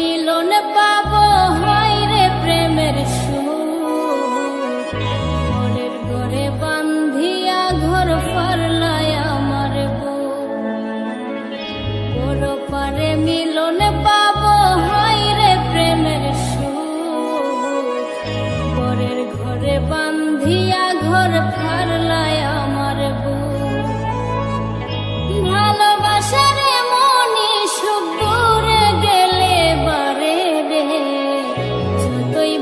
মিলন পাব, হয় রে প্রেমের সুর। ঘরের ঘরে বান্ধিয়া ঘর ফারলায় আমার বড় পারে মিলন পাব, হয় রে প্রেমের সুর। পরের ঘরে বান্ধিয়া ঘর ফারলায়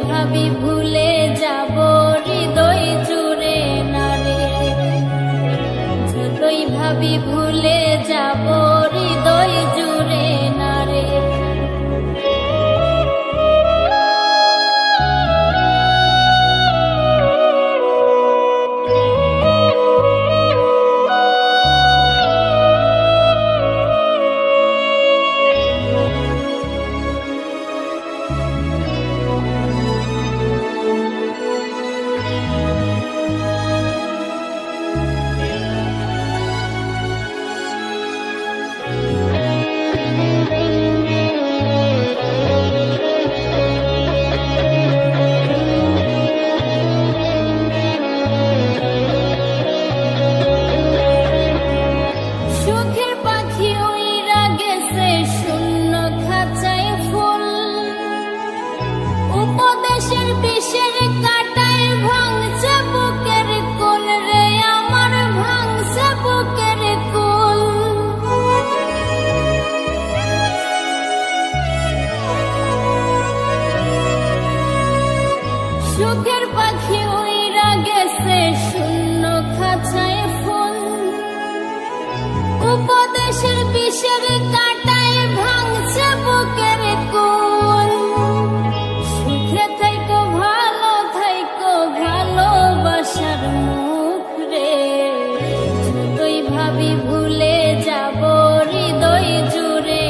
ভাবি ভুলে যাব না রে ভাবি ভুলে যাব 你 ভাবি ভুলে যাব হৃদয় জুড়ে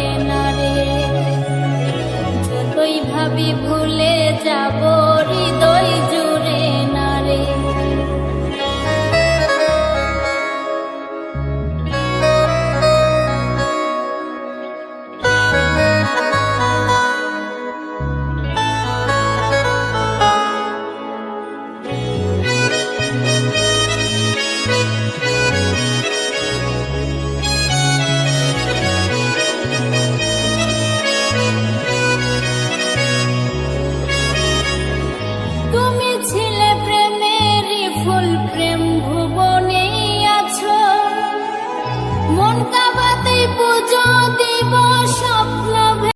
ভাবি ভুলে যাব